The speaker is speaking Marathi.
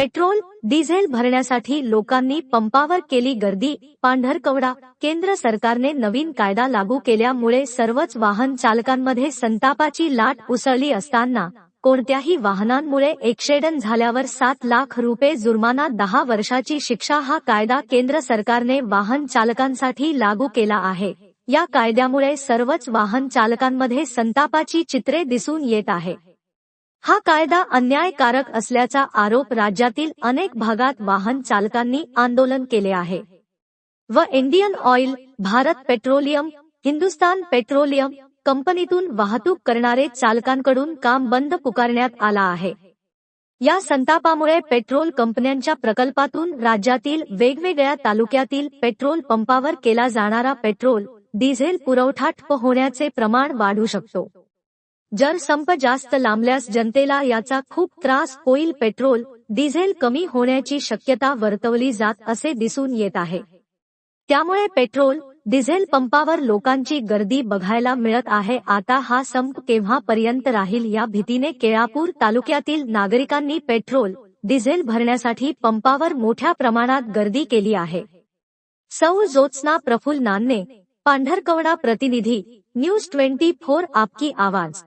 पेट्रोल डिझेल भरण्यासाठी लोकांनी पंपावर केली गर्दी पांढरकवडा केंद्र सरकारने नवीन कायदा लागू केल्यामुळे सर्वच वाहन चालकांमध्ये संतापाची लाट उसळली असताना कोणत्याही वाहनांमुळे एक्शेडन झाल्यावर सात लाख रुपये जुर्माना दहा वर्षाची शिक्षा हा कायदा केंद्र सरकारने वाहन चालकांसाठी लागू केला आहे. या कायद्यामुळे सर्वच वाहन चालकांमध्ये संतापाची चित्रे दिसून येत आहे. हा कायदा अन्यायकारक असल्याचा आरोप राज्यातील अनेक भागात वाहन चालकांनी आंदोलन केले आहे. व Indian oil Bharat petroleum Hindustan petroleum कंपनीतून वाहतूक करणारे चालकांकडून काम बंद पुकारण्यात आला आहे. या संतापामुळे पेट्रोल कंपन्यांच्या प्रकल्पातून राज्यातील वेगवेगळ्या तालुक्यातील पेट्रोल पंपावर केला जाणारा पेट्रोल डिझेल पुरवठा ठप्प होण्याचे प्रमाण वाढू शकतो. जर संप जास्त लांबल्यास जनतेला याचा खूप त्रास होईल. पेट्रोल डिझेल कमी होण्याची शक्यता वर्तवली जात असे दिसून येत आहे. त्यामुळे पेट्रोल डिझेल पंपावर लोकांची गर्दी बघायला मिळत आहे. आता हा संप केव्हापर्यंत राहील या भीतीने केळापूर तालुक्यातील नागरिकांनी पेट्रोल डिझेल भरण्यासाठी पंपावर मोठ्या प्रमाणात गर्दी केली आहे. सौ ज्योत्स्ना प्रफुल नान्ने पांढरकवडा प्रतिनिधी न्यूज ट्वेंटी फोर आपकी आवाज.